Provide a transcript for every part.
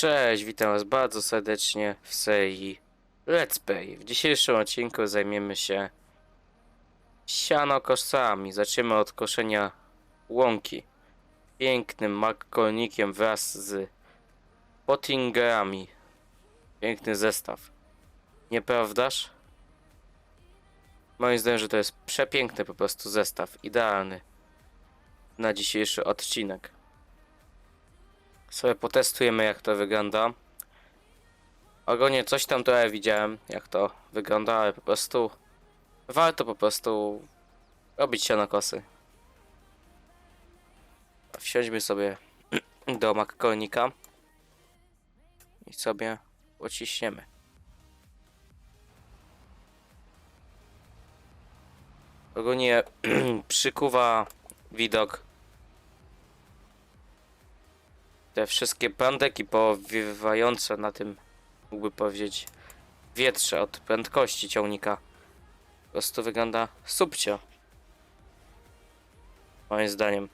Cześć, witam was bardzo serdecznie w serii Let's Play. W dzisiejszym odcinku zajmiemy się sianokosami. Zaczniemy od koszenia łąki. Pięknym makkolnikiem wraz z pottingerami. Piękny zestaw. Nieprawdaż? Moim zdaniem, że to jest przepiękny po prostu zestaw. Idealny na dzisiejszy odcinek sobie potestujemy jak to wygląda. Ogólnie coś tam trochę widziałem jak to wygląda, ale po prostu warto po prostu robić się na kosy. Wsiądźmy sobie do makkornika i sobie pociśniemy. Ogólnie przykuwa widok te wszystkie pandeki powiewające na tym, mógłby powiedzieć, wietrze od prędkości ciągnika. Po prostu wygląda subcio. Moim zdaniem.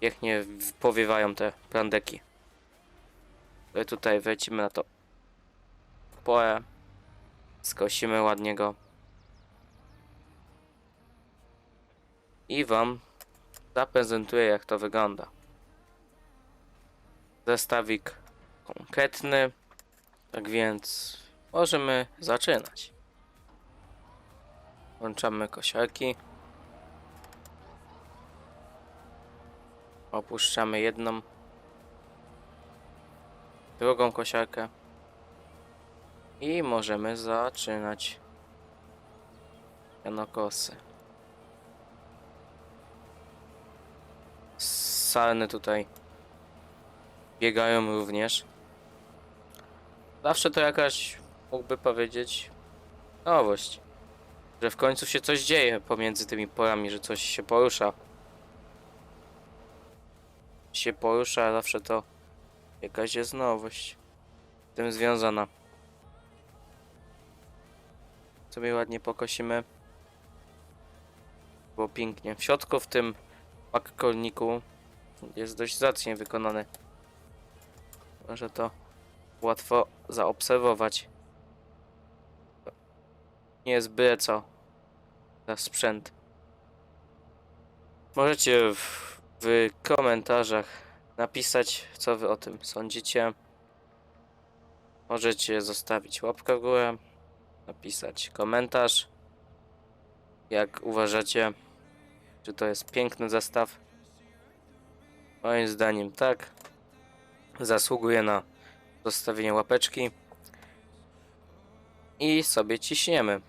Pięknie powiewają te prandeki. My tutaj wlecimy na to pole. Skosimy ładnie go. I wam zaprezentuję jak to wygląda zestawik konkretny. Tak więc możemy zaczynać. Włączamy kosiarki. Opuszczamy jedną, drugą kosiarkę i możemy zaczynać janokosy. Sarny tutaj biegają również. Zawsze to jakaś, mógłby powiedzieć, nowość. Że w końcu się coś dzieje pomiędzy tymi porami, że coś się porusza. Się porusza, zawsze to jakaś jest nowość z tym związana. Sobie ładnie pokosimy. Było pięknie. W środku w tym makkolniku jest dość zacnie wykonany. Może to łatwo zaobserwować. Nie jest byle co za sprzęt. Możecie w, w komentarzach napisać, co wy o tym sądzicie. Możecie zostawić łapkę w górę, napisać komentarz. Jak uważacie, czy to jest piękny zestaw? Moim zdaniem tak zasługuje na zostawienie łapeczki i sobie ciśniemy.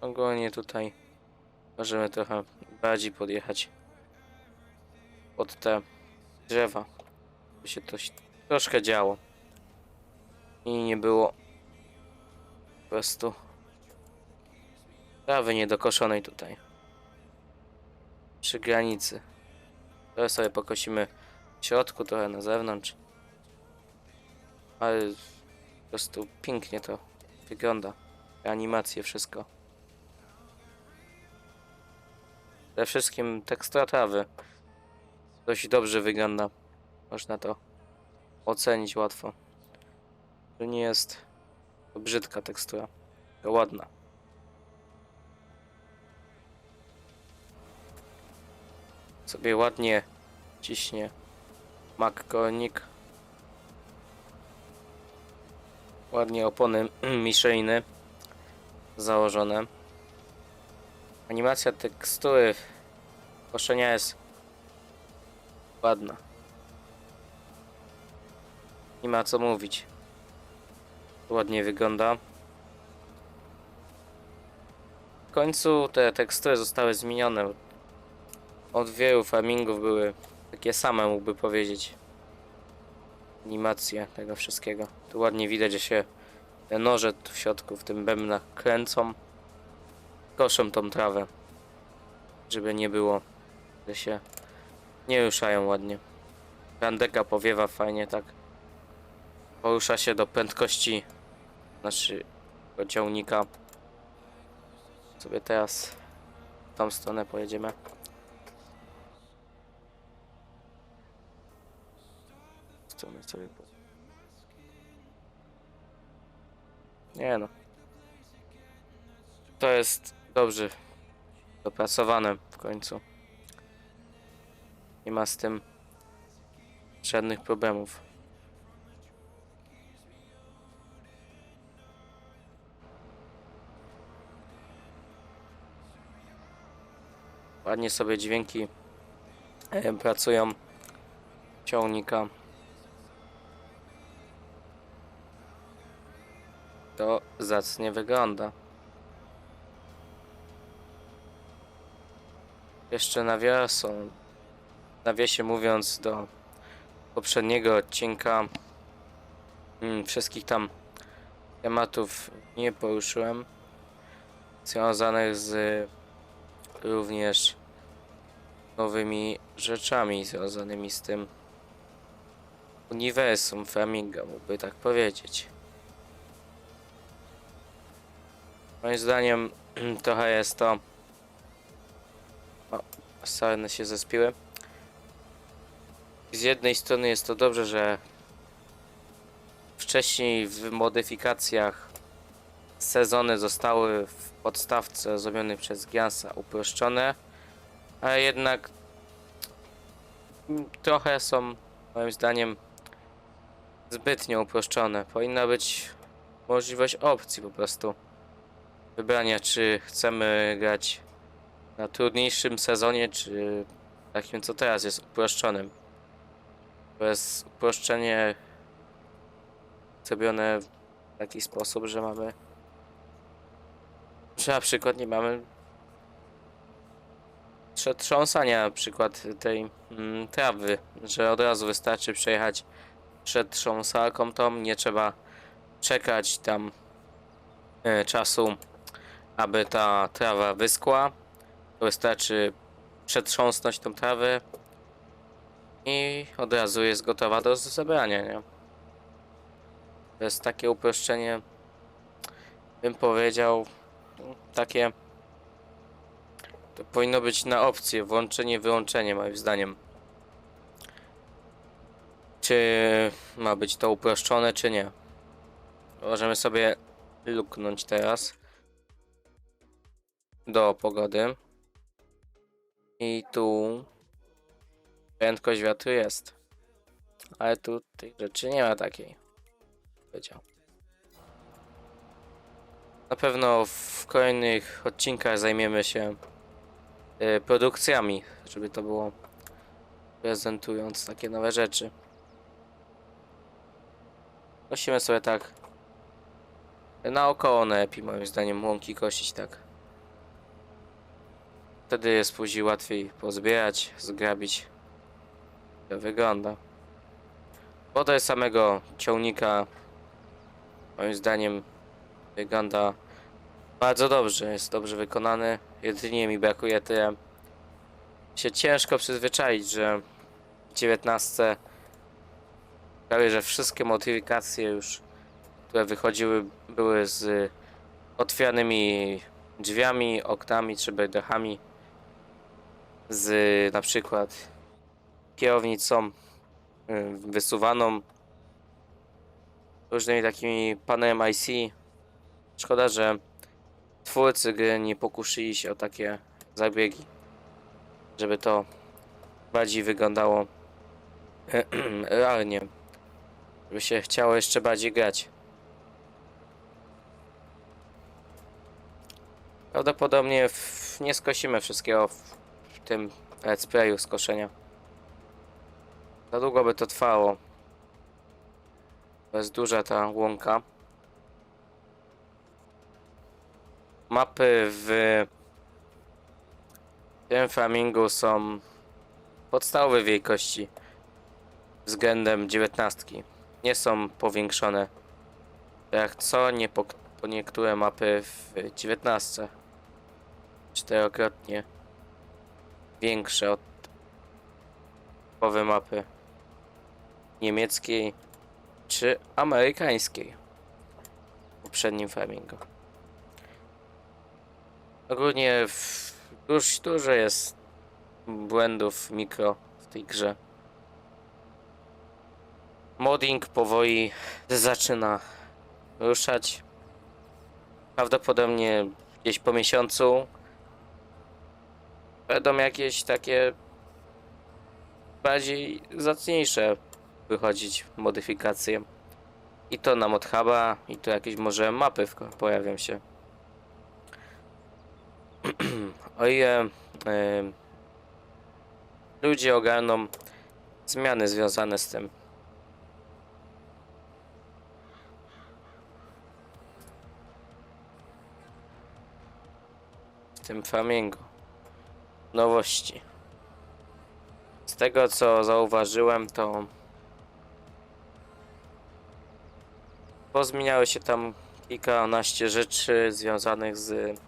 Ogólnie tutaj możemy trochę bardziej podjechać pod te drzewa, by się to troszkę działo i nie było po prostu trawy niedokoszonej tutaj przy granicy. Trochę sobie pokosimy w środku, trochę na zewnątrz. Ale po prostu pięknie to wygląda. Animacje, wszystko. Przede wszystkim tekstura trawy dość dobrze wygląda. Można to ocenić łatwo. To nie jest brzydka tekstura, to ładna. Sobie ładnie ciśnie makkonik. Ładnie opony Micheliny założone. Animacja tekstury koszenia jest ładna. Nie ma co mówić. Ładnie wygląda. W końcu te tekstury zostały zmienione od wielu farmingów były takie same, mógłby powiedzieć. Animacje tego wszystkiego. Tu ładnie widać, że się te noże w środku, w tym bębnach kręcą. Koszą tą trawę. Żeby nie było, że się nie ruszają ładnie. Randeka powiewa fajnie, tak. Porusza się do prędkości naszego ciągnika. Sobie teraz w tą stronę pojedziemy. Nie no. To jest dobrze dopracowane w końcu. Nie ma z tym żadnych problemów. Ładnie sobie dźwięki e, pracują ciągnika. To zacnie wygląda. Jeszcze nawiasem, nawiasie mówiąc do poprzedniego odcinka mm, wszystkich tam tematów nie poruszyłem związanych z również nowymi rzeczami związanymi z tym uniwersum Flamingo, mógłby tak powiedzieć. Moim zdaniem trochę jest to... O, sarny się zespiły. Z jednej strony jest to dobrze, że wcześniej w modyfikacjach sezony zostały w podstawce zrobione przez Giansa uproszczone, ale jednak trochę są moim zdaniem zbytnio uproszczone. Powinna być możliwość opcji po prostu wybrania, czy chcemy grać na trudniejszym sezonie, czy takim co teraz jest uproszczonym. To jest uproszczenie zrobione w taki sposób, że mamy że na przykład nie mamy przetrząsania na przykład tej mm, trawy, że od razu wystarczy przejechać przed trząsarką tą, nie trzeba czekać tam e, czasu, aby ta trawa wyschła. Wystarczy przetrząsnąć tą trawę i od razu jest gotowa do zebrania, nie? To jest takie uproszczenie, bym powiedział, takie to powinno być na opcję, włączenie, wyłączenie moim zdaniem. Czy ma być to uproszczone, czy nie? Możemy sobie luknąć teraz do pogody. I tu prędkość wiatru jest. Ale tu tych rzeczy nie ma takiej. Powiedział. Na pewno w kolejnych odcinkach zajmiemy się y, produkcjami, żeby to było prezentując takie nowe rzeczy. Musimy sobie tak naokoło lepiej moim zdaniem łąki kosić tak. Wtedy jest później łatwiej pozbierać, zgrabić. To wygląda. Woda samego ciągnika moim zdaniem wygląda bardzo dobrze, jest dobrze wykonany. Jedynie mi brakuje tyle. Się ciężko przyzwyczaić, że w 19 prawie że wszystkie modyfikacje już, które wychodziły, były z otwieranymi drzwiami, oknami czy berdechami. Z na przykład kierownicą y, wysuwaną różnymi takimi panem IC. Szkoda, że twórcy gry nie pokuszyli się o takie zabiegi, żeby to bardziej wyglądało realnie, żeby się chciało jeszcze bardziej grać. Prawdopodobnie w, nie skosimy wszystkiego w tym let's playu skoszenia. Za długo by to trwało. To jest duża ta łąka. Mapy w tym Flamingu są podstawowej wielkości względem dziewiętnastki. Nie są powiększone. Jak co, nie po, po niektóre mapy w dziewiętnastce. Czterokrotnie większe od połowy mapy niemieckiej czy amerykańskiej w poprzednim Flamingo. Ogólnie w, już dużo jest błędów mikro w tej grze. modding powoli zaczyna ruszać. Prawdopodobnie gdzieś po miesiącu będą jakieś takie bardziej zacniejsze wychodzić modyfikacje. I to na modhuba, i to jakieś może mapy pojawią się. o ile ludzie ogarną zmiany związane z tym. W tym farmingu. Nowości. Z tego co zauważyłem, to pozmieniały się tam kilkanaście rzeczy związanych z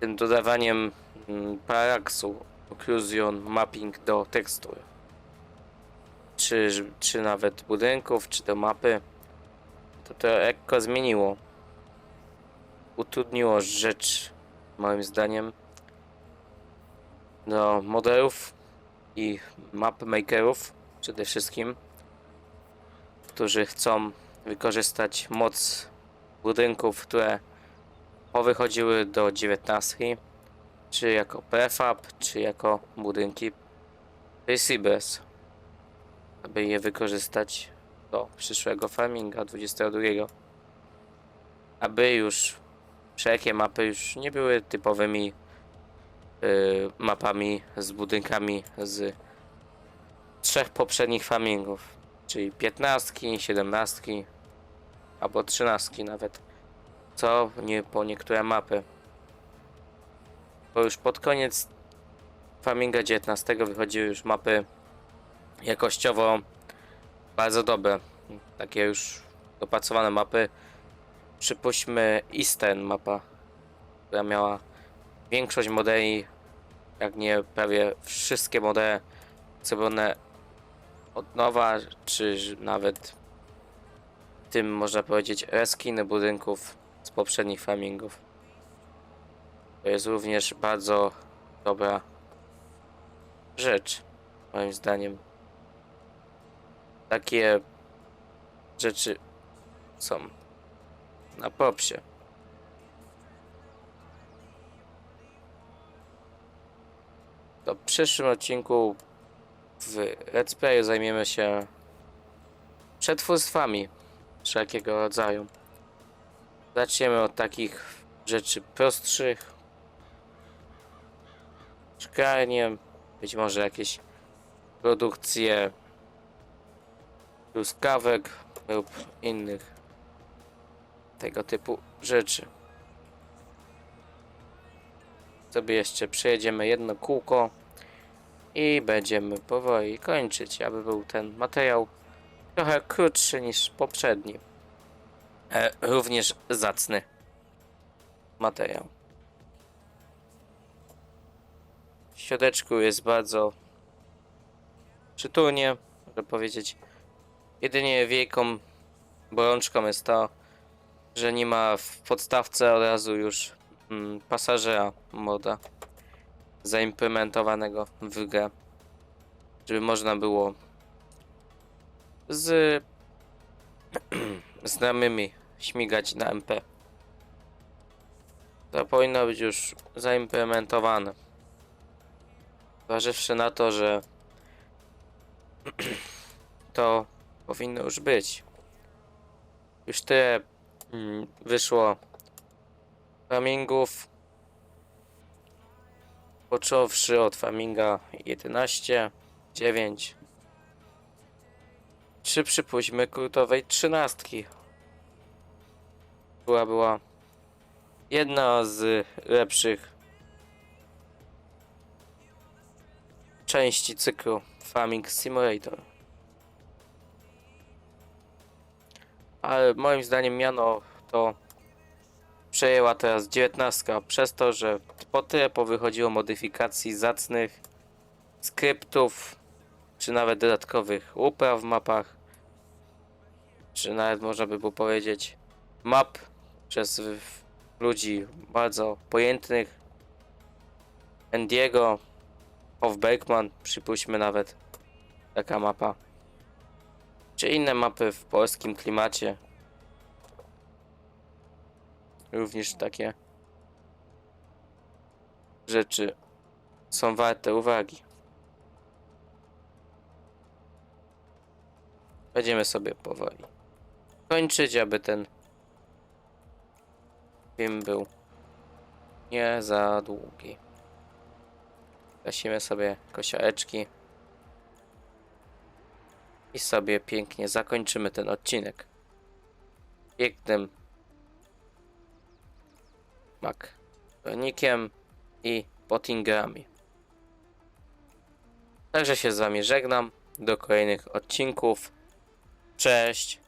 tym dodawaniem mm, paraksu occlusion mapping do tekstur. Czy, czy nawet budynków, czy do mapy. To to lekko zmieniło. Utrudniło rzecz, moim zdaniem, do modelów i map makerów przede wszystkim, którzy chcą wykorzystać moc budynków, które powychodziły do 19, czy jako prefab, czy jako budynki Recibers, aby je wykorzystać do przyszłego farminga 22. Aby już wszelkie mapy już nie były typowymi mapami z budynkami z trzech poprzednich farmingów, czyli 15, 17 albo 13 nawet, co nie po niektóre mapy. Bo już pod koniec farminga 19 wychodziły już mapy jakościowo bardzo dobre, takie już dopracowane mapy. Przypuśćmy Eastern mapa, która miała większość modeli, jak nie prawie wszystkie modele zrobione od nowa, czy nawet tym można powiedzieć reskiny budynków z poprzednich farmingów. To jest również bardzo dobra rzecz, moim zdaniem. Takie rzeczy są na popsie. To w przyszłym odcinku w Let's Playu zajmiemy się przetwórstwami wszelkiego rodzaju. Zaczniemy od takich rzeczy prostszych. Szklarnie, być może jakieś produkcje truskawek lub innych tego typu rzeczy. Sobie jeszcze przejedziemy jedno kółko i będziemy powoli kończyć, aby był ten materiał trochę krótszy niż poprzedni. E, również zacny materiał. W środeczku jest bardzo przytulnie, można powiedzieć. Jedynie wielką bolączką jest to, że nie ma w podstawce od razu już mm, pasażera moda zaimplementowanego w grę, żeby można było z znajomymi śmigać na MP. To powinno być już zaimplementowane. Zważywszy na to, że to powinno już być. Już tyle mm, wyszło farmingów. Począwszy od farminga 11, 9, czy przypuśćmy kultowej trzynastki. Była, była jedna z lepszych części cyklu Farming Simulator. Ale moim zdaniem miano to przejęła teraz 19 przez to, że po tyle powychodziło modyfikacji zacnych skryptów, czy nawet dodatkowych upraw w mapach, czy nawet można by było powiedzieć map przez ludzi bardzo pojętnych. Endiego, of Bergman, przypuśćmy nawet taka mapa. czy inne mapy w polskim klimacie. Również takie rzeczy są warte uwagi. Będziemy sobie powoli kończyć, aby ten film był nie za długi. Gasimy sobie kosiareczki i sobie pięknie zakończymy ten odcinek. Pięknym makronikiem i pottingerami. Także się z wami żegnam. Do kolejnych odcinków. Cześć.